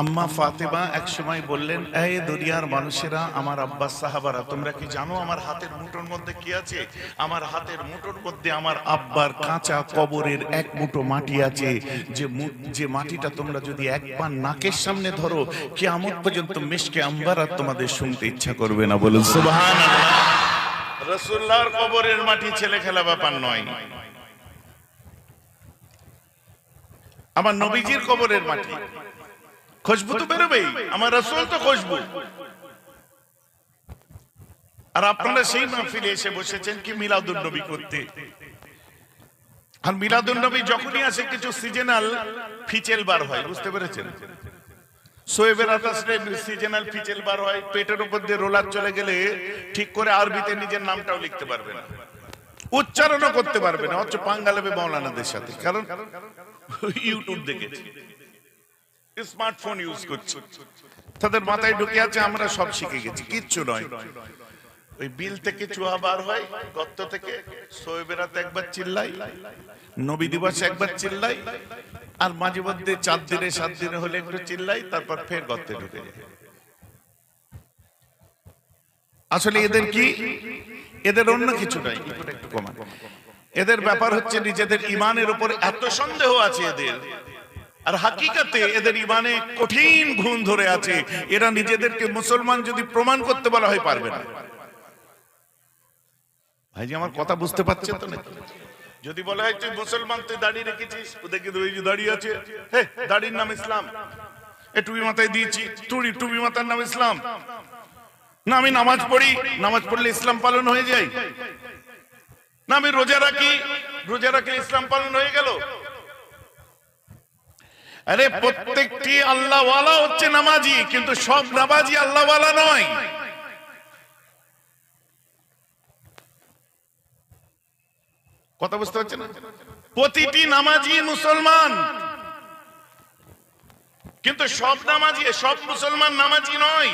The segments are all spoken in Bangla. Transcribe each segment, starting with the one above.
আম্মা ফাতেমা এক সময় বললেন, এই দুনিয়ার মানুষেরা, আমার আব্বাস সাহাবারা, তোমরা কি জানো আমার হাতের মুঠোর মধ্যে কি আছে? আমার হাতের মুঠোর মধ্যে আমার আব্বার কাঁচা কবরের এক মুঠো মাটি আছে। যে যে মাটিটা তোমরা যদি একবার নাকের সামনে ধরো, কিয়ামত পর্যন্ত মিশকে আম্বার আর তোমাদের শুনতে ইচ্ছা করবে না। বলুন, সুবহানাল্লাহ। রসুল্লাহর কবরের মাটি ছেলে খেলা ব্যাপার নয়। আমার নবীজির কবরের মাটি। খুশবু তো বেরোবেই আমার রসুল তো খুশবু আর আপনারা সেই মাহফিলে এসে বসেছেন কি মিলাদুল নবী করতে আর মিলাদুল নবী যখনই আসে কিছু সিজনাল ফিচেল বার হয় বুঝতে পেরেছেন সোয়েবের আতাসে সিজনাল ফিচেল বার হয় পেটের উপর দিয়ে রোলার চলে গেলে ঠিক করে আরবিতে নিজের নামটাও লিখতে পারবে না উচ্চারণও করতে পারবে না হচ্ছে পাঙ্গালেবে মৌলানাদের সাথে কারণ ইউটিউব দেখেছি স্মার্টফোন ইউজ করছে। তাদের মাথায় ঢুকে আছে আমরা সব শিখে গেছি কিচ্ছু নয়। ওই বিল থেকে চুয়া বার হয় গর্ত থেকে সোয়েবেরাতে একবার চিল্লাই নবী দিবসে একবার চিল্লাই আর মাঝে মধ্যে চার দিনে সাত দিনে হলে একটু চিল্লাই তারপর ফের গর্তে ঢুকে যায়। আসলে এদের কি? এদের অন্য কিছু নাই এদের ব্যাপার হচ্ছে নিজেদের ইমানের উপর এত সন্দেহ আছে এদের। আর হাকিকাতে এদের ইমানে কঠিন ঘুণ ধরে আছে। এরা নিজেদেরকে মুসলমান যদি প্রমাণ করতে বলা হয় পারবে না। ভাইজি, আমার কথা বুঝতে পারছেন তো নাকি? যদি বলা হয় তুই মুসলমান, তুই দাঁড়িয়ে রেখেছিস? ওদের কিন্তু যে দাঁড়িয়ে আছে। হে, দাড়ির নাম ইসলাম। এ টুপি মাথায় দিয়েছি। টুড়ি টুপি মাথার নাম ইসলাম। না, আমি নামাজ পড়ি। নামাজ পড়লে ইসলাম পালন হয়ে যায়। না, আমি রোজা রাখি। রোজা রাখলে ইসলাম পালন হয়ে গেল। আরে, প্রত্যেকটি আল্লাহওয়ালা হচ্ছে নামাজি, কিন্তু সব নামাজি আল্লাহওয়ালা নয়। কথা বুঝতে পারছেন? প্রতিটি নামাজি মুসলমান। কিন্তু সব নামাজি, সব মুসলমান নামাজি নয়।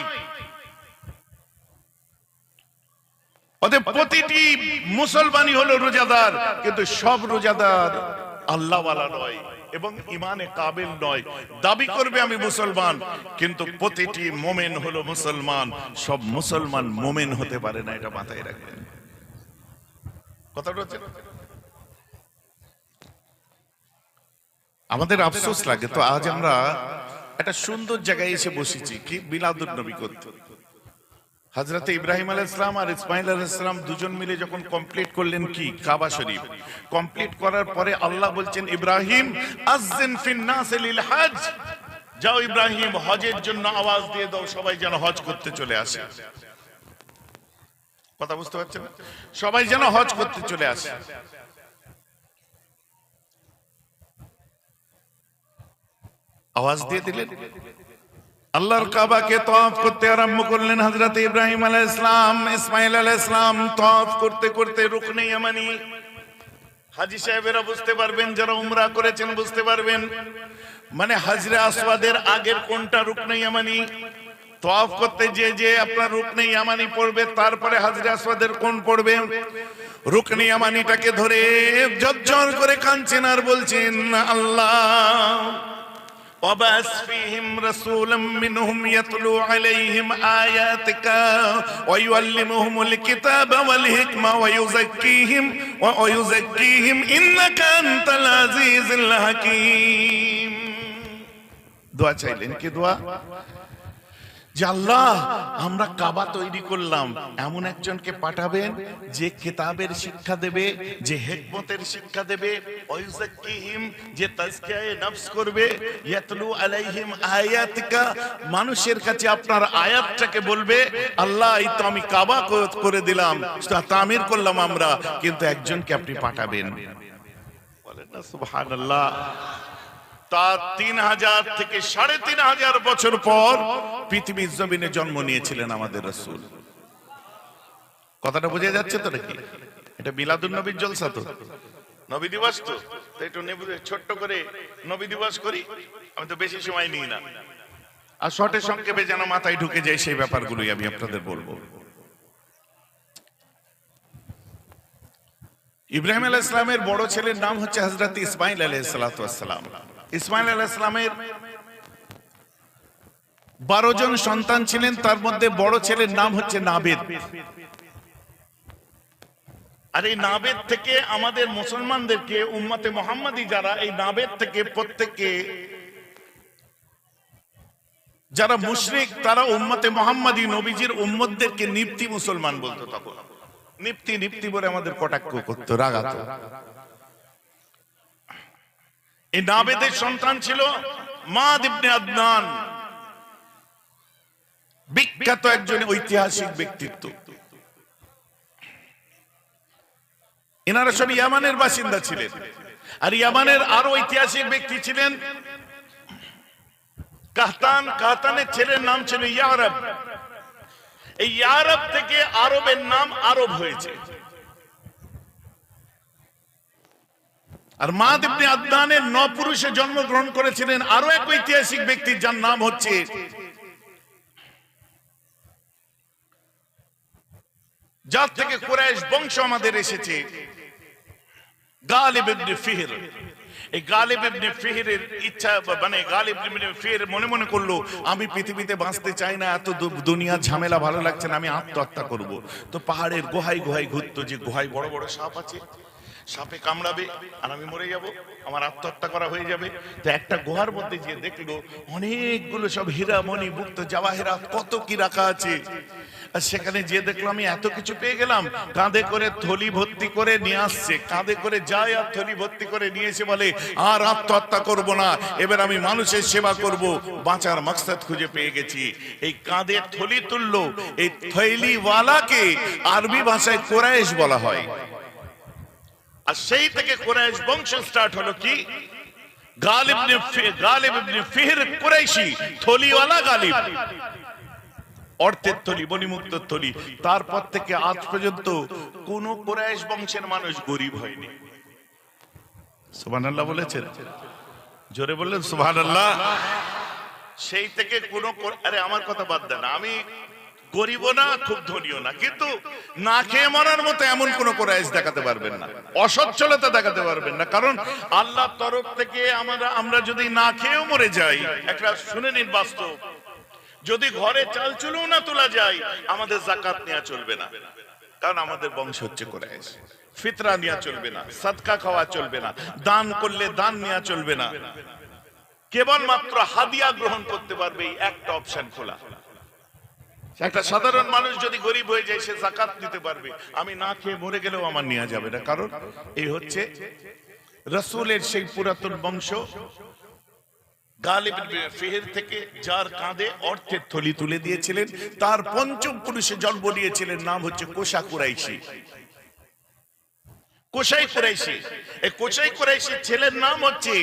প্রতিটি মুসলমানই হলো রোজাদার, কিন্তু সব রোজাদার আল্লাহওয়ালা নয়। এবং ইমানে কাবিল নয়। দাবি করবে আমি মুসলমান, কিন্তু প্রতিটি মোমেন হলো মুসলমান। সব মুসলমান মোমেন হতে পারে না, এটা মাথায় রাখবেন। কথাটা হচ্ছে আমাদের আফসোস লাগে, তো আজ আমরা একটা সুন্দর জায়গায় এসে বসেছি, কি? বিলাদুল নবী করতে। হজরত ইব্রাহিম আল ইসলাম আর ইসমাইল আল ইসলাম দুজন মিলে যখন কমপ্লিট করলেন কি? কাবা শরীফ। কমপ্লিট করার পরে আল্লাহ বলছেন ইব্রাহিম আযজিন ফিন নাস লিল হজ যাও ইব্রাহিম হজের জন্য আওয়াজ দিয়ে দাও সবাই যেন হজ করতে চলে আসে। কথা বুঝতে পারছেন? সবাই যেন হজ করতে চলে আসে। আওয়াজ দিয়ে দিলেন? আল্লাহর কাবাকে তফ করতে আরম্ভ করলেন হযরত ইব্রাহিম আলাইহিস সালাম ইসমাইল আলাইহিস সালাম। তওয়াফ করতে করতে রুকনে ইয়ামানি। হাজি সাহেবেরা বুঝতে পারবেন, যারা উমরা করেছেন বুঝতে পারবেন। মানে হাজরে আসওয়াদের আগের কোনটা রুকনে ইয়ামানি? তফ করতে যে যে আপনার রুকনে ইয়ামানি পড়বে, তারপরে হাজরে আসওয়াদের কোন পড়বে? রুকনে ইয়ামানিটাকে ধরে জজ্জর করে কাঁদছেন আর বলছেন, আল্লাহ وبعث فيهم رسولا منهم يتلو عليهم آياتك ويعلمهم الكتاب والحكمة ويزكيهم ويزكيهم إنك أنت العزيز الحكيم দোয়া চাইলেন কি দোয়া যে আল্লাহ, আমরা কাবা তৈরি করলাম। এমন একজনকে পাঠাবেন যে কিতাবের শিক্ষা দেবে, যে হেকমতের শিক্ষা দেবে। যে তাজকিয়ায়ে করবে। ইয়াতলু আলাইহিম আয়াতিকা, মানুষের কাছে আপনার আয়াতটাকে বলবে, আল্লাহ, এই তো আমি কাবা করে দিলাম তামির করলাম আমরা। কিন্তু একজনকে আপনি পাঠাবেন। বলেন না, সুবহানাল্লাহ। তার তিন হাজার থেকে সাড়ে তিন হাজার বছর পর পৃথিবীর জমিনে জন্ম নিয়েছিলেন আমাদের রসুল। কথাটা বোঝা যাচ্ছে তো নাকি? এটা মিলাদুল নবীর জলসা তো। নবী দিবস তো। একটু ছোট্ট করে নবী দিবস করি। আমি তো বেশি সময় নিই না। আর শর্টের সংক্ষেপে যেন মাথায় ঢুকে যায় সেই ব্যাপারগুলোই আমি আপনাদের বলব। ইব্রাহিম আলাহ ইসলামের বড় ছেলের নাম হচ্ছে হজরত ইসমাইল আলাহ সালাম। ইসমাইল আলাহ ইসলামের বারো জন সন্তান ছিলেন, তার মধ্যে বড় ছেলের নাম হচ্ছে নাবেদ। আর এই নাবেদ থেকে আমাদের মুসলমানদেরকে, উম্মতে মোহাম্মদী যারা, এই নাবেদ থেকে প্রত্যেককে, যারা মুশরিক, তারা উম্মতে মোহাম্মদী, নবীজির উম্মতদেরকে নিপ্তি মুসলমান বলতো তখন। নিপ্তি নিপ্তি বলে আমাদের কটাক্ষ করতো, রাগাত। এই নাবেদের সন্তান ছিল মা দিবনে আদনান। বিখ্যাত একজন ঐতিহাসিক ব্যক্তিত্ব। এনারা সব ইয়ামানের বাসিন্দা ছিলেন। আর ইয়ামানের আরও ঐতিহাসিক ব্যক্তি ছিলেন কাহতান। কাহতানের ছেলের নাম ছিল ইয়ারব। এই ইয়ারব থেকে আরবের নাম আরব হয়েছে। আর মা দেবনী আদনানের ন পুরুষে জন্মগ্রহণ করেছিলেন আরও এক ঐতিহাসিক ব্যক্তি যার নাম হচ্ছে যার থেকে কুরাইশ বংশ আমাদের এসেছে মানে মনে মনে আমি পৃথিবীতে বাঁচতে চাই না, এত দু- দুনিয়ার ঝামেলা, ভালো লাগছে না, আমি আত্মহত্যা করব। তো পাহাড়ের গুহায় গুহায় ঘুরতো, যে গুহায় বড় বড় সাপ আছে সাপে কামড়াবে আর আমি মরে যাব, আমার আত্মহত্যা করা হয়ে যাবে। তো একটা গুহার মধ্যে যে দেখল, অনেকগুলো সব হীরা, মণি মুক্ত জাওয়াহিরাত কত কি রাখা আছে। সেখানে যে দেখল, আমি এত কিছু পেয়ে গেলাম, কাঁধে করে থলি ভর্তি করে নিয়ে আসছে, কাঁধে করে যায় আর থলি ভর্তি করে নিয়ে এসে বলে, আর আত্মহত্যা করব না, এবার আমি মানুষের সেবা করব। বাঁচার মাকসাদ খুঁজে পেয়ে গেছি। এই কাঁধে থলি তুললো, এই থৈলিওয়ালাকে আরবি ভাষায় কোরাইশ বলা হয়। আর সেই থেকে কোরাইশ বংশ স্টার্ট হলো কি? গালিব গালিব ইবনে কুরাইশি, থলিওয়ালা গালিব। অর্থের থলি বনিমুক্ত থলি। তারপর থেকে আজ পর্যন্ত কোন কোরাইশ বংশের মানুষ গরিব হয়নি। সুবহানাল্লাহ বলেছেন? জোরে বললেন সুবহানাল্লাহ। সেই থেকে কোন আরে আমার কথা বাদ দেন। আমি গরিবও না, খুব ধনীও না। কিন্তু না খেয়ে মরার মতো এমন কোন কোরাইশ দেখাতে পারবেন না। অসচ্ছলতা দেখাতে পারবেন না। কারণ আল্লাহর তরফ থেকে আমরা আমরা যদি না খেয়েও মরে যাই, একটা শুনে নিন বাস্তব। যদি ঘরে চাল চুলেও না তোলা যায়, আমাদের জাকাত নেওয়া চলবে না। কারণ আমাদের বংশ হচ্ছে কোরাইশ। ফিতরা নেওয়া চলবে না, সাদকা খাওয়া চলবে না, দান করলে দান নেওয়া চলবে না। কেবলমাত্র হাদিয়া গ্রহণ করতে পারবে, এই একটা অপশন খোলা। একটা সাধারণ মানুষ যদি গরিব হয়ে যায়, সে জাকাত দিতে পারবে। আমি না খেয়ে মরে গেলেও আমার নেওয়া যাবে না। কারণ এই হচ্ছে রসুলের সেই পুরাতন বংশ। থেকে যার কাঁধে অর্থের থলি তুলে দিয়েছিলেন, তার পঞ্চম পুরুষে জন্ম নিয়েছিলেন, নাম হচ্ছে কোষা কুরাইশি। কোষাই কুরাইশি। এই কোষাই কুরাইশির ছেলের নাম হচ্ছে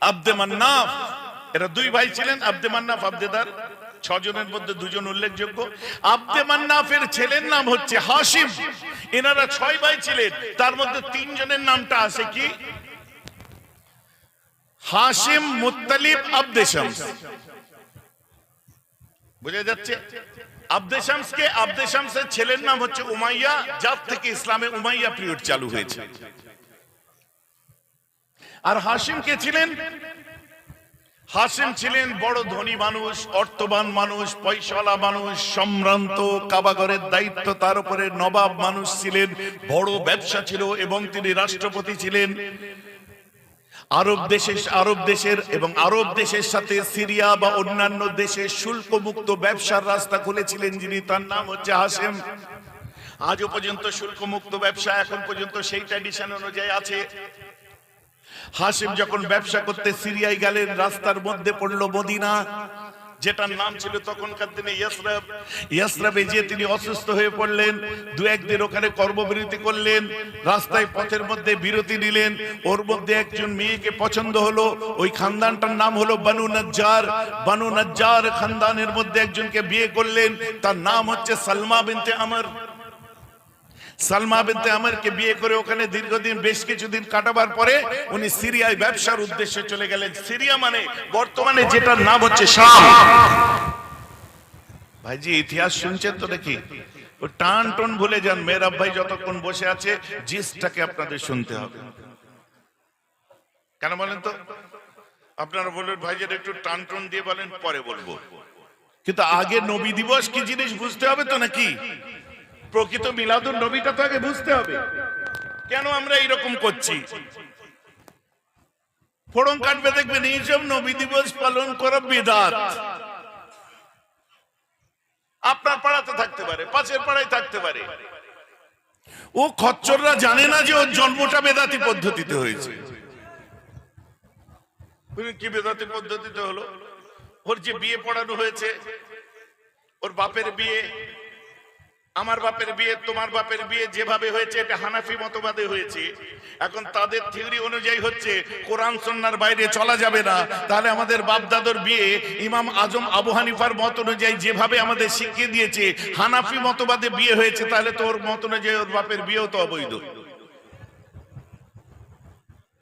আব্দে মান্নাফ। এরা দুই ভাই ছিলেন, আব্দে মান্নাফ আব্দেদার ছজনের মধ্যে দুজন উল্লেখযোগ্য। আব্দে মান্নাফের ছেলের নাম হচ্ছে হাসিম এনারা ছয় ভাই ছিলেন, তার মধ্যে তিনজনের নামটা আছে কি? হাসিম মুত্তালিব আব্দেশামস বুঝা যাচ্ছে? আব্দেশামসকে আব্দেশামসের ছেলের নাম হচ্ছে উমাইয়া, যার থেকে ইসলামে উমাইয়া পিরিয়ড চালু হয়েছে। আর হাসিম কে ছিলেন? হাসিম ছিলেন বড় ধনী মানুষ, অর্থবান মানুষ, পয়সাওয়ালা মানুষ, সম্ভ্রান্ত, কাবাগরের দায়িত্ব তার উপরে নবাব মানুষ ছিলেন, বড় ব্যবসা ছিল এবং তিনি রাষ্ট্রপতি ছিলেন। আরব দেশের আরব দেশের এবং আরব দেশের সাথে সিরিয়া বা অন্যান্য দেশে শুল্ক মুক্ত ব্যবসার রাস্তা খুলেছিলেন যিনি, তার নাম হচ্ছে হাসেম। আজও পর্যন্ত শুল্ক মুক্ত ব্যবসা এখন পর্যন্ত সেই ট্র্যাডিশন অনুযায়ী আছে। হাসিম যখন ব্যবসা করতে সিরিয়ায় গেলেন, রাস্তার মধ্যে পড়ল মদিনা। যেটার নাম ছিল তখনকার দিনে ইয়াসরাব। ইয়াসরাবে যে তিনি অসুস্থ হয়ে পড়লেন, দু একদিন ওখানে কর্মবিরতি করলেন, রাস্তায় পথের মধ্যে বিরতি নিলেন। ওর মধ্যে একজন মেয়েকে পছন্দ হলো, ওই খানদানটার নাম হলো বানু নজ্জার। বানু নজ্জার খানদানের মধ্যে একজনকে বিয়ে করলেন, তার নাম হচ্ছে সালমা বিনতে আমর। সালমা বিনতে আমরকে বিয়ে করে ওখানে দীর্ঘদিন বেশ কিছুদিন কাটাবার পরে উনি সিরিয়ায় ব্যবসার উদ্দেশ্যে চলে গেলেন। সিরিয়া মানে বর্তমানে যেটার নাম হচ্ছে শাম। ভাইজি, ইতিহাস শুনছেন তো দেখি? ও টান টন ভুলে যান মেয়েরাব ভাই, যতক্ষণ বসে আছে জিসটাকে আপনাদের শুনতে হবে। কেন বলেন তো? আপনারা বললেন ভাইজান, একটু টান টন দিয়ে বলেন, পরে বলব। কিন্তু আগে নবী দিবস কি জিনিস বুঝতে হবে তো নাকি? প্রকৃত মিলাদুর নবীটা তো আগে বুঝতে হবে। কেন আমরা এইরকম করছি? ফোড়ন কাটবে দেখবেন এইসব নবী দিবস পালন করা বেদাত আপনার পাড়াতে থাকতে পারে, পাশের পাড়ায় থাকতে পারে। ও খচ্চররা জানে না যে ওর জন্মটা বেদাতি পদ্ধতিতে হয়েছে। কি বেদাতি পদ্ধতিতে হলো? ওর যে বিয়ে পড়ানো হয়েছে, ওর বাপের বিয়ে আমার বাপের বিয়ে, তোমার বাপের বিয়ে যেভাবে হয়েছে, এটা হানাফি মতবাদে হয়েছে। এখন তাদের থিওরি অনুযায়ী হচ্ছে, কোরআন সন্ন্যার বাইরে চলা যাবে না। তাহলে আমাদের বাপদাদর বিয়ে ইমাম আজম আবু হানিফার মত অনুযায়ী যেভাবে আমাদের শিখিয়ে দিয়েছে, হানাফি মতবাদে বিয়ে হয়েছে, তাহলে তোর মত অনুযায়ী ওর বাপের বিয়েও তো অবৈধ।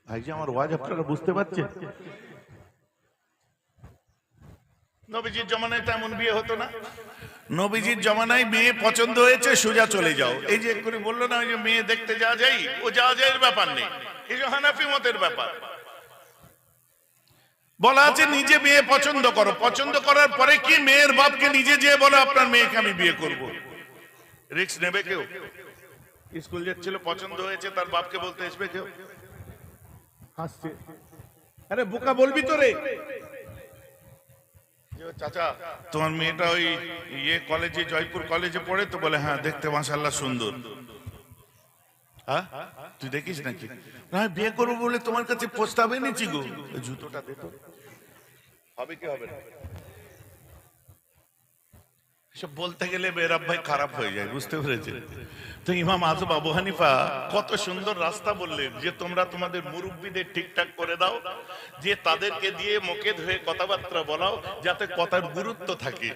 ভাই যে আমার ওয়াজ আপনারা বুঝতে পারছেন? নবীজির জমানায় তেমন বিয়ে হতো না। নবীজির জমানায় মেয়ে পছন্দ হয়েছে সোজা চলে যাও। এই যে করে বলল না ওই যে মেয়ে দেখতে যাওয়া যাই ও যাওয়া যায় ব্যাপার নেই। এই যে হানাফি মতের ব্যাপার। বলা আছে নিজে মেয়ে পছন্দ করো। পছন্দ করার পরে কি মেয়ের বাপকে নিজে যেয়ে বলো আপনার মেয়েকে আমি বিয়ে করব? রিক্স নেবে কেউ? স্কুল যাচ্ছিল পছন্দ হয়েছে তার বাপকে বলতে আসবে কেউ? হাসছে। আরে বোকা বলবি তো রে। চাচা, তোমার মেয়েটা ওই ইয়ে কলেজে, জয়পুর কলেজে পড়ে তো বলে হ্যাঁ দেখতে মাসাল্লাহ সুন্দর। হ্যাঁ? তুই দেখিস নাকি? না বিয়ে করব বলে তোমার কাছে প্রস্তাব এনেছি গো। জুতোটা দেখো। হবে কি হবে না? সব বলতে গেলে বেরাব ভাই খারাপ হয়ে যায়, বুঝতে পেরেছে তো ইমাম আজম আবু হানিফা কত সুন্দর রাস্তা বললেন যে তোমরা তোমাদের মুরব্বীদের ঠিকঠাক করে দাও, যে তাদেরকে দিয়ে মুখে ধুয়ে কথাবার্তা বলাও, যাতে কথার গুরুত্ব থাকে।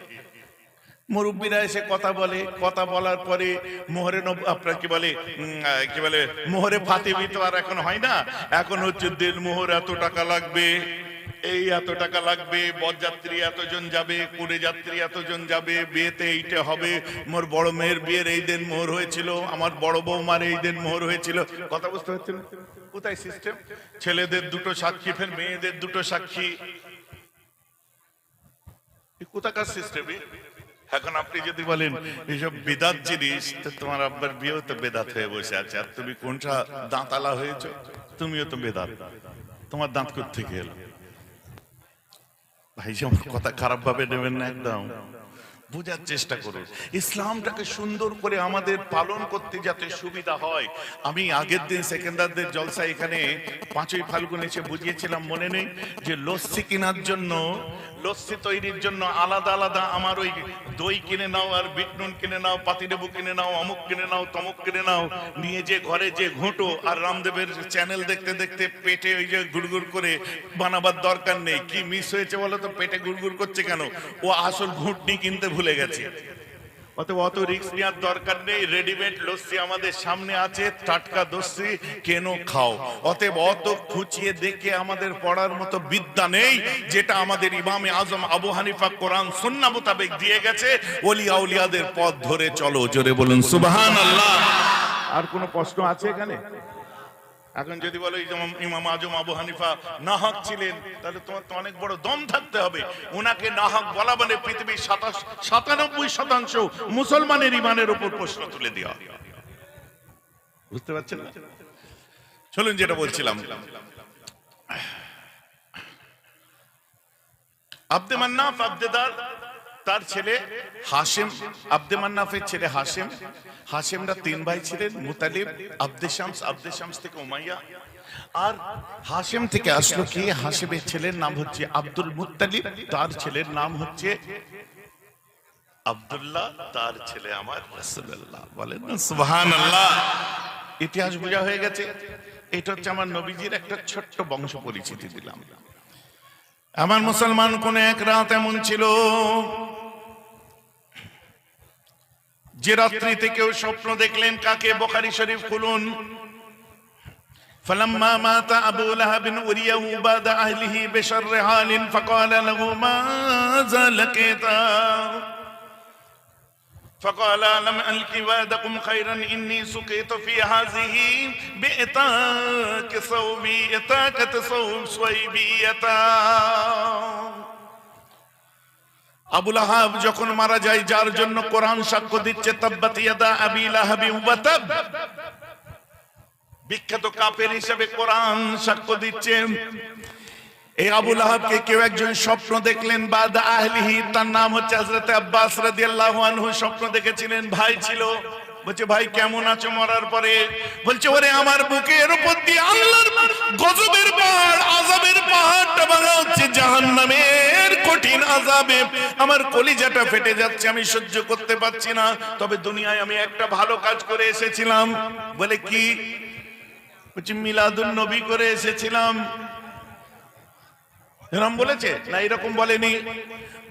মুরব্বীরা এসে কথা বলে, কথা বলার পরে মোহরে আপনার কি বলে কি বলে, মোহরে ফাতেমি তো আর এখন হয় না? এখন হচ্ছে দেড় মোহর এত টাকা লাগবে। এই এত টাকা লাগবে বরযাত্রী এতজন যাবে, কুড়ে যাত্রী এতজন যাবে, বিয়েতে এইটা হবে। মোর বড় মেয়ের বিয়ের এই দিন মোহর হয়েছিল, আমার বড় বৌমার এই দিন মোহর হয়েছিল। কথা বুঝতে পারছি কোথায় সিস্টেম ছেলেদের দুটো সাক্ষী, ফের মেয়েদের দুটো সাক্ষী। কোথাকার সিস্টেম এখন আপনি যদি বলেন, এইসব বেদাত জিনিস তোমার আব্বার বিয়েও তো বেদাত হয়ে বসে আছে, আর তুমি কোনটা দাঁতালা হয়েছ? তুমিও তো বেদাত। তোমার দাঁত থেকে এলো? ভাই যে আমার কথা খারাপ ভাবে নেবেন না একদম। বোঝার চেষ্টা করুন ইসলামটাকে সুন্দর করে আমাদের পালন করতে যাতে সুবিধা হয়। আমি আগের দিন সেকেন্দারদের জলসা এখানে পাঁচই ফাল্গুন এসে বুঝিয়েছিলাম, মনে নেই? যে লস্যি কেনার জন্য, লস্যি তৈরির জন্য আলাদা আলাদা আমার ওই দই কিনে নাও আর বিট নুন কিনে নাও, পাতিলেবু কিনে নাও, অমুক কিনে নাও, তমুক কিনে নাও, নিয়ে যে ঘরে যে ঘোঁটো আর রামদেবের চ্যানেল দেখতে দেখতে পেটে ওই যে গুড়গুড় করে বানাবার দরকার নেই। কি মিস হয়েছে বলো তো? পেটে গুড়গুড় করছে কেন? ও আসল ঘুটনি কিনতে ভুলে গেছে। অতএব অত রিস্ক নেওয়ার দরকার নেই। রেডিমেড লস্যি আমাদের সামনে আছে। টাটকা লস্যি, কেন খাও? অতএব অত খুঁচিয়ে দেখে আমাদের পড়ার মতো বিদ্যা নেই, যেটা আমাদের ইমামে আজম আবু হানিফা কোরআন সুন্না মোতাবেক দিয়ে গেছে। ওলিয়া উলিয়াদের পথ ধরে চলো। জোরে বলুন সুবহান আল্লাহ আর কোনো প্রশ্ন আছে এখানে? এখন যদি বলো ইমাম আজম আবু হানিফা নাহক ছিলেন, তাহলে তোমার তো অনেক বড় দম থাকতে হবে। ওনাকে নাহক বলা মানে পৃথিবীর সাতাশ, সাতানব্বই শতাংশ মুসলমানের ইমানের উপর প্রশ্ন তুলে দেওয়া। বুঝতে পারছেন চলুন যেটা বলছিলাম। আব্দে মান্নাফ আব্দেদার তার ছেলে হাসেম আব্দে মান্নাফের ছেলে হাসেম হাসেমরা তিন ভাই ছিলেন, মুতালিব আব্দে শামস আব্দে শামস থেকে উমাইয়া। আর হাসেম থেকে আসলো কি? হাসেমের ছেলের নাম হচ্ছে আব্দুল মুত্তালিব, তার ছেলের নাম হচ্ছে আব্দুল্লাহ, তার ছেলে আমার রাসূলুল্লাহ। বলেন না, সুবহানাল্লাহ। ইতিহাস বোঝা হয়ে গেছে। এটা হচ্ছে আমার নবীজির একটা ছোট্ট বংশ পরিচিতি দিলাম। আমার মুসলমান কোন এক রাত এমন ছিল যে রাত্রিতে কেউ স্বপ্ন দেখলেন কাকে বখারি শরীফ খুলুন فلما مات أبو لهب أريه بعد أهله بشر حال فقال له ماذا لقيت فقال لم ألك وعدكم خيرا إني سقيت في هذه بإتاك صوبي إتاكة صوب صويبية আবুল আহাব যখন মারা যায়, যার জন্য কোরআন সাক্ষ্য দিচ্ছে বিখ্যাত কাপের হিসেবে কোরআন সাক্ষ্য দিচ্ছে। এই আবুল আহাবকে কেউ একজন স্বপ্ন দেখলেন, বাদ আহলিহি, তার নাম হচ্ছে হজরত আব্বাস রাদিয়াল্লাহু আনহু, স্বপ্ন দেখেছিলেন, ভাই ছিল। বলছে, ভাই, কেমন আছো? মরার পরে বলছে, ওরে, আমার বুকের উপর দিয়ে আল্লাহর গজবের পাহাড়, আযাবের পাহাড়টা ভাঙা হচ্ছে জাহান্নামের কঠিন আযাবে। আমার কলিজাটা ফেটে যাচ্ছে, আমি সহ্য করতে পারছি না। তবে দুনিয়ায় আমি একটা ভালো কাজ করে এসেছিলাম। বলে কি? বলছি, মিলাদুন নবী করে এসেছিলাম। এরকম বলেছে? না, এরকম বলেনি।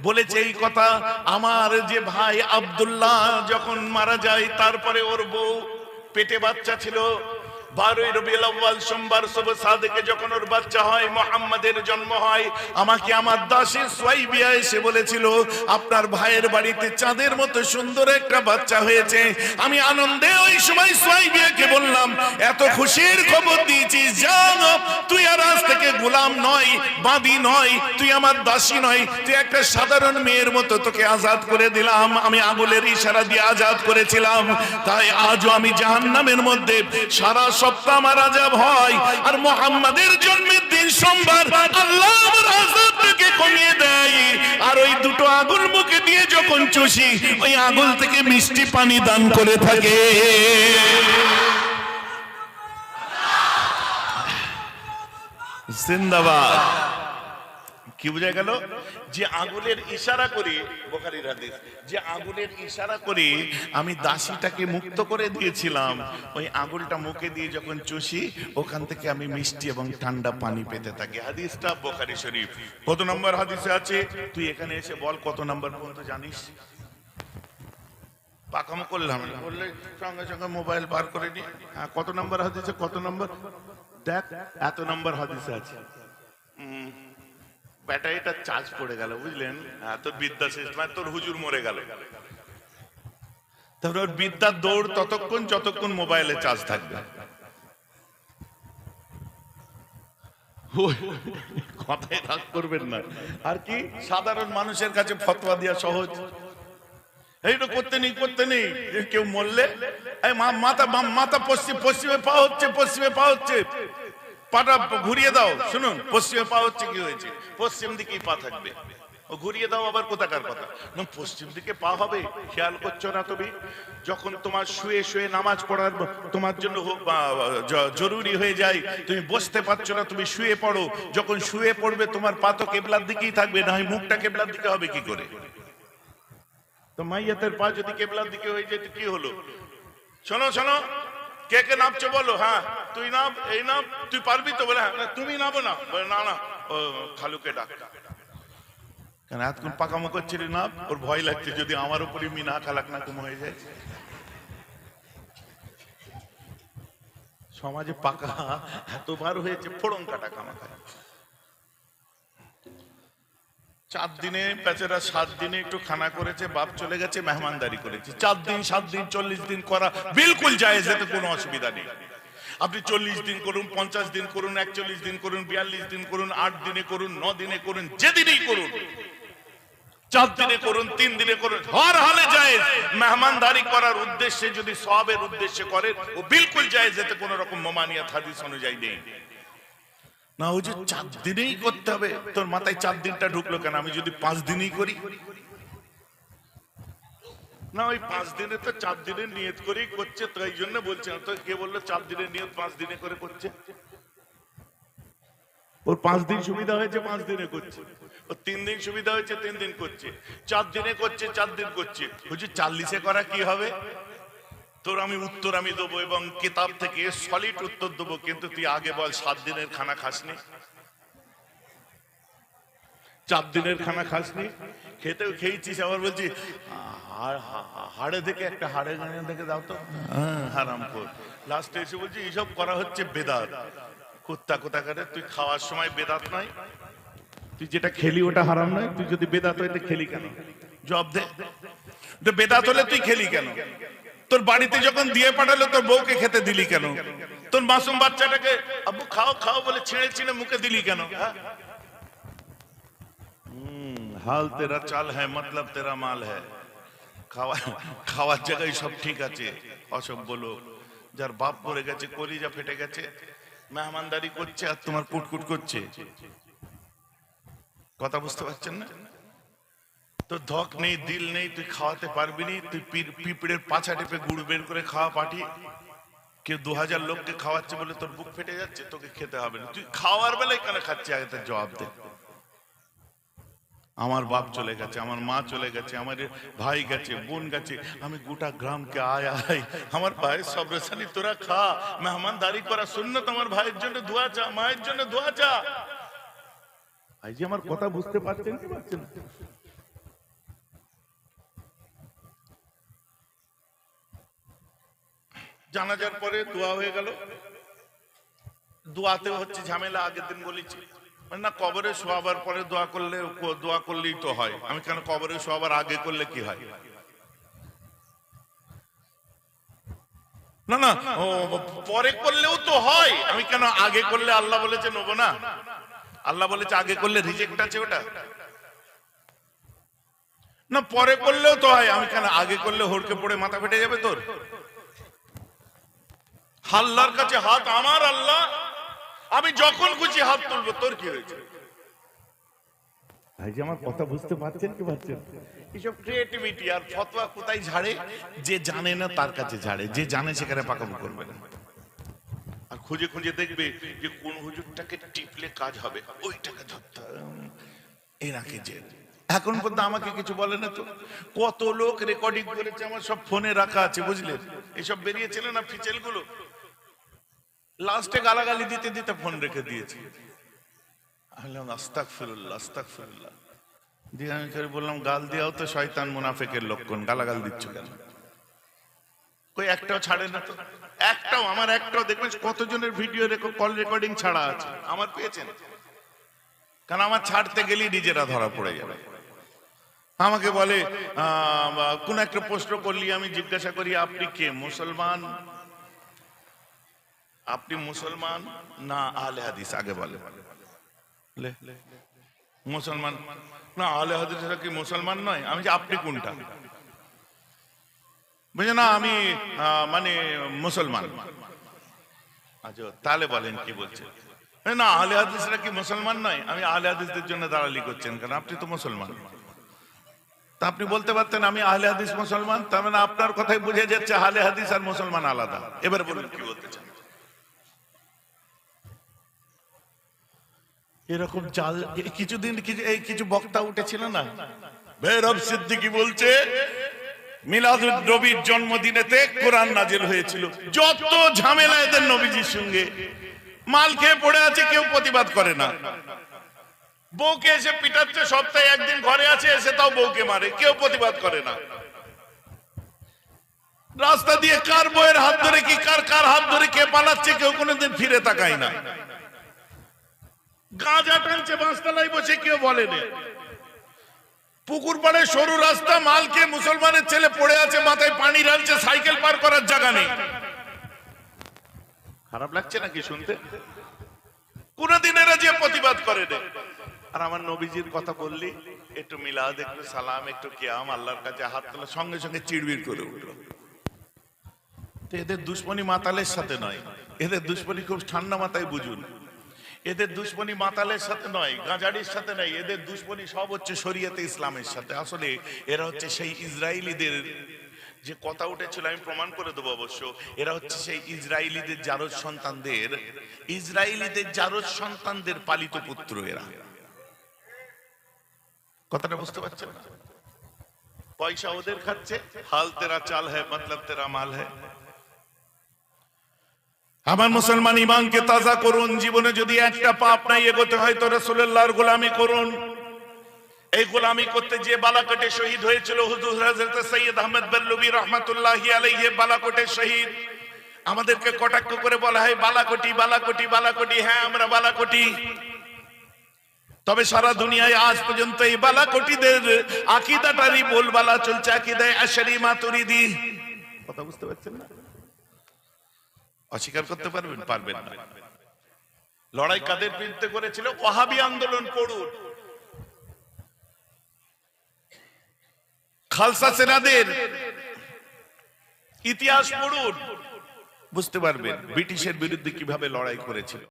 বলেছে এই কথা, আমার যে ভাই আবদুল্লাহ যখন মারা যায়, তারপরে ওর বউ পেটে বাচ্চা ছিল বারোই রবিউল আউয়াল সোমবার সব সাদেকে যখন ওর বাচ্চা হয়, মোহাম্মদের জন্ম হয়, আমাকে আমার দাসী সোয়াইবিয়া এসে বলেছিল, আপনার ভাইয়ের বাড়িতে চাঁদের মতো সুন্দর একটা বাচ্চা হয়েছে। আমি আনন্দে ওই সময় সোয়াইবিয়াকে বললাম, এত খুশির খবর দিয়েছিস যাও তুই আর আজ থেকে গোলাম নয়, বাদী নয়, তুই আমার দাসী নয়, তুই একটা সাধারণ মেয়ের মতো তোকে আজাদ করে দিলাম। আমি আগুলের ইশারা দিয়ে আজাদ করেছিলাম। তাই আজও আমি জাহান্নামের মধ্যে সারা সপ্তাহ আমার আজাব হয় আর মোহাম্মদের জন্মের দিন সোমবার আল্লাহ আমার কমিয়ে দেয়। আর ওই দুটো আগুন মুখে দিয়ে যখন চুষি, ওই আগুন থেকে মিষ্টি পানি দান করে থাকে। জিন্দাবাদ। কি বোঝা গেল? যে আগুনের ইশারা করে বোখারির হাদিস যে আগুনের ইশারা করে আমি দাসীটাকে মুক্ত করে দিয়েছিলাম। ওই আগুনটা মুখে দিয়ে যখন চুষি ওখান থেকে আমি মিষ্টি এবং ঠান্ডা পানি পেতে থাকি। হাদিসটা বোখারি শরীফ। কত নম্বর হাদিসে আছে? তুই এখানে এসে বল কত নম্বর পর্যন্ত জানিস? পাকামো করলাম বললে সঙ্গে সঙ্গে মোবাইল বার করে নি। হ্যাঁ, কত নম্বর হাদিসে? কত নম্বর? দেখ এত নম্বর হাদিসে আছে। ব্যাটারিটা চার্জ পড়ে গেল, বুঝলেন? হ্যাঁ তোর বিদ্যা শেষ মানে তোর হুজুর মরে গেল। তারপরে ওর বিদ্যার দৌড় ততক্ষণ যতক্ষণ মোবাইলে চার্জ থাকবে। কথায় রাগ করবেন না। আর কি? সাধারণ মানুষের কাছে ফতোয়া দেওয়া সহজ। এইটা করতে নেই করতে নেই। কেউ মরলে মাথা মাথা পশ্চিম পশ্চিমে পা হচ্ছে, পশ্চিমে পা হচ্ছে। পাটা ঘুরিয়ে দাও। শুনুন, পশ্চিমে পা হচ্ছে কি হয়েছে? পশ্চিম দিকেই পা থাকবে। ও ঘুরিয়ে দাও আবার কোথাকার কথা পশ্চিম দিকে পা হবে, খেয়াল করছ না তুমি? যখন তোমার শুয়ে শুয়ে নামাজ পড়ার তোমার জন্য জরুরি হয়ে যায়, তুমি বসতে পারছ না, তুমি শুয়ে পড়ো। যখন শুয়ে পড়বে, তোমার পা তো কেবলার দিকেই থাকবে, না হয় মুখটা কেবলার দিকে হবে কি করে? তো মাইয়াতের পা যদি কেবলার দিকে হয়ে যেত কি হলো? শোনো শোনো। কে কে নামছো বলো? হ্যাঁ তুই নাম, এই নাম, তুই পারবি তো? বলে হ্যাঁ তুমি নামো না। বলে, না না খালুকে ডাক। কেন, এতক্ষণ পাকামো করছিলি না? ওর ভয় লাগছে যদি আমার উপরে খালাক না কুম হয়ে যায়। সমাজে পাকা, এতবার হয়েছে ফোড়ন কাটা কামা খায় চার দিনে, বেচারা সাত দিনে একটু খানা করেছে, বাপ চলে গেছে, মেহমানদারি করেছে। চার দিন, সাত দিন, চল্লিশ দিন করা বিলকুল জায়েজ, এতে কোনো অসুবিধা নেই। আপনি চল্লিশ দিন করুন, পঞ্চাশ দিন করুন, একচল্লিশ দিন করুন, বিয়াল্লিশ দিন করুন, আট দিনে করুন, ন দিনে করুন যেদিনেই করুন। চার দিনে করুন, তিন দিনে করুন, হর হালে যায় মেহমানদারি করার উদ্দেশ্যে যদি সবের উদ্দেশ্যে করেন, ও বিলকুল যায় যেতে কোনো রকম মোমানিয়া হাদিস অনুযায়ী নেই। না, ওই যে চার দিনেই করতে হবে। তোর মাথায় চার দিনটা ঢুকলো কেন? আমি যদি পাঁচ দিনই করি? না, ওই পাঁচ দিনে তো চার দিনের নিয়ত করেই করছে তো এই জন্য বলছে তো কে বলল চার দিনের নিয়ত পাঁচ দিনে করে করছে? ওর পাঁচ দিন সুবিধা হয়েছে, পাঁচ দিনে করছে। ওর তিন দিন সুবিধা হয়েছে, তিন দিন করছে। চার দিনে করছে, চার দিন করছে। বলছে, চাল্লিশে করা কি হবে? তোর আমি উত্তর আমি দেবো এবং কিতাব থেকে সলিড উত্তর দেবো কিন্তু তুই আগে বল সাত দিনের খানা খাসনি? চার দিনের খানা খাসনি? খেতেও খেয়েছিস আবার বলছি হাড়ে দেখে একটা হাড়ে গানে দেখে দাও তো। হ্যাঁ, হারাম কর লাস্টে এসে বলছি এইসব করা হচ্ছে বেদাত। কুত্তা কোথা করে তুই খাওয়ার সময় বেদাত নয়। তুই যেটা খেলি ওটা হারাম নয়। তুই যদি বেদাত হইতে খেলি কেন? জব দে। বেদাত হলে তুই খেলি কেন? তোর বাড়িতে যখন দিয়ে পাঠালো, তোর বউকে খেতে দিলি কেন? তোর মাসুম বাচ্চাটাকে, আব্বু, খাও খাও বলে ছিঁড়ে ছিঁড়ে মুখে দিলি কেন? হ্যাঁ? হাল তেরা চাল হ্যাঁ মতলব তেরা মাল হ্যাঁ খাওয়া, খাওয়ার জায়গায় সব ঠিক আছে, অসভ্য লোক। যার বাপ পড়ে গেছে, কলিজা ফেটে গেছে, মেহমানদারি করছে আর তোমার কুটকুট করছে। কথা বুঝতে পারছেন না? তোর ধক নেই, দিল নেই, তুই খাওয়াতে পারবি নি, তুই পিঁপড়ের পাছা টেপে গুড় বের করে খাওয়া পাঠি। কেউ দু হাজার লোককে খাওয়াচ্ছে বলে তোর বুক ফেটে যাচ্ছে, তোকে খেতে হবে না। তুই খাওয়ার বেলায় কেন খাচ্ছি আগে তার জবাব দে। আমার বাপ চলে গেছে, আমার মা চলে গেছে, আমার ভাই গেছে, বোন গেছে, আমি গোটা গ্রামকে আয় আয়। আমার ভাইয়ের সব রেশানি তোরা খা। মেহমানদারি করা শূন্য তোমার ভাইয়ের জন্য দোয়া চা, মায়ের জন্য ধোয়া চা। ভাই যে আমার কথা বুঝতে পারছেন কি পারছেন জানাজার পরে দোয়া হয়ে গেল। দোয়াতে হচ্ছে ঝামেলা, আগের দিন বলেছি। মানে না, কবরে শোয়াবার পরে দোয়া করলে, দোয়া করলেই তো হয়। আমি কেন কবরে শোয়াবার আগে করলে কি হয়? না না পরে করলেও তো হয়। আমি কেন আগে করলে আল্লাহ বলেছে নেব না? আল্লাহ বলেছে আগে করলে রিজেক্ট আছে ওটা। না, পরে করলেও তো হয়। আমি কেন আগে করলে হড়কে পড়ে মাথা ফেটে যাবে তোর? আল্লাহর কাছে হাত আমার আল্লাহ আমি যখন খুশি হাত তুলবো তোর কি হয়েছে? ভাই আমার কথা বুঝতে পারছেন কি পারছেন এসব ক্রিয়েটিভিটি আর ফতোয়া কোথায় ঝাড়ে? যে জানে না তার কাছে ঝাড়ে। যে জানে সেখানে পাকাবো করবে না। আর খুঁজে খুঁজে দেখবে যে কোন হুজুরটাকে টিপলে কাজ হবে। ওইটাকে ধরতে। এনাকে যে এখন পর্যন্ত আমাকে কিছু বলে না তো? কত লোক রেকর্ডিং করেছে আমার সব ফোনে রাখা আছে বুঝলেন এসব বেরিয়েছিল না ফিচেলগুলো লাস্টে গালাগালি দিতে দিতে ফোন রেখে দিয়েছি। আমি বললাম গাল দিয়াও তো শয়তান মুনাফেকের লক্ষণ, গালাগাল দিচ্ছ কেন? কই, একটাও ছাড়ে না তো? একটাও, আমার একটাও, দেখবেন কতজনের ভিডিও কল রেকর্ডিং ছাড়া আছে, আমার পেয়েছেন। কারণ আমার ছাড়তে গেলেই নিজেরা ধরা পড়ে যাবে। আমাকে বলে কোন একটা প্রশ্ন করলি, আমি জিজ্ঞাসা করি, আপনি কে? মুসলমান আপনি মুসলমান না আলে হাদিস? আগে বলে মুসলমান না আলে হাদিসরা কি মুসলমান নয়? আমি আপনি কোনটা? বুঝে না, আমি মানে মুসলমান। আচ্ছা তাহলে বলেন কি বলছেন এ, না আলে হাদিসরা কি মুসলমান নয়? আমি আলে হাদিসদের জন্য দাঁড়ালি করছেন কেন? আপনি তো মুসলমান। তা আপনি বলতে পারতেন, আমি আহলে হাদিস মুসলমান। তার মানে আপনার কথাই বুঝে যাচ্ছে, আহলে হাদিস আর মুসলমান আলাদা। এবার বলুন কি বলতে চান? এরকম চাল কিছুদিন এই কিছু বক্তা উঠেছিল না? ভৈরব সিদ্দিকি বলছে মিলাদুল নবীর জন্মদিনেতে কোরআন নাজিল হয়েছিল। যত ঝামেলা এদের নবীজির সঙ্গে মাল খেয়ে পড়ে আছে কেউ প্রতিবাদ করে না। বউকে এসে পিটাচ্ছে সপ্তাহে একদিন ঘরে আছে এসে তাও বউকে মারে কেউ প্রতিবাদ করে না। রাস্তা দিয়ে কার বইয়ের হাত ধরে কি কার কার হাত ধরে কে পালাচ্ছে কেউ কোনোদিন ফিরে তাকায় না। গাঁজা টানছে বাঁশতলায় বসে কেউ বলেনি। পুকুর পাড়ে সরু রাস্তা মালকে মুসলমানের ছেলে পড়ে আছে, মাথায় পানি ঢালছে, সাইকেল পার করার জায়গা নেই। খারাপ লাগছে নাকি শুনতে? কোনদিন এরা যে প্রতিবাদ করে না আর আমার নবীজির কথা বললি, একটু মিলাদ, একটু সালাম, একটু কেয়াম, আল্লাহর কাছে হাত তোলা, সঙ্গে সঙ্গে চিড়বিড় করে উঠল। তো এদের দুশ্মনী মাতালের সাথে নয়, এদের দুশ্মনী খুব ঠান্ডা মাথায় বুঝুন। এদের দুশ্মনী মাতালের সাথে নয় গাঁজাড়ির সাথে নয়, এদের দুশ্মনী সব হচ্ছে শরীয়তে ইসলামের সাথে। আসলে এরা হচ্ছে সেই ইসরায়েলিদের যে কথা উঠেছিল, আমি প্রমাণ করে দেবো অবশ্য, এরা হচ্ছে সেই ইসরায়েলিদের জারজ সন্তানদের, ইসরায়েলিদের জারজ সন্তানদের পালিত পুত্র এরা। কথাটা বুঝতে পারছেন? পয়সা ওদের খাচ্ছে, হাল তেরা চাল হ্যায়, মতলব তেরা মাল হ্যায়। আমার মুসলমান ইমানকে তাজা করুন, জীবনে যদি একটা পাপ নাই এগোতে হয় তো রসুল্লাহর গোলামি করুন। এই গোলামি করতে যে বালাকোটে শহীদ হয়েছিল, হুজুর হযরত সৈয়দ আহমদ বেল্লবী রহমতুল্লাহ আলাইহি বালাকোটে শহীদ। আমাদেরকে কটাক্ষ করে বলা হয়, বালাকোটি বালাকোটি বালাকোটি হ্যাঁ আমরা বালাকোটি। তবে সারা দুনিয়ায় আজ পর্যন্ত এই বালাকটিদের আকিদাটারই বলবালা চলছে, আকিদায় আশারি মাতুরিদি। কথা বুঝতে পারছেন না? অস্বীকার করতে পারবেন? পারবেন না। লড়াই কাদের বিরুদ্ধে করেছিল? ওহাবি আন্দোলন পড়ুন খালসা সেনাদের ইতিহাস পড়ুন। বুঝতে পারবেন, ব্রিটিশের বিরুদ্ধে কীভাবে লড়াই করেছিল।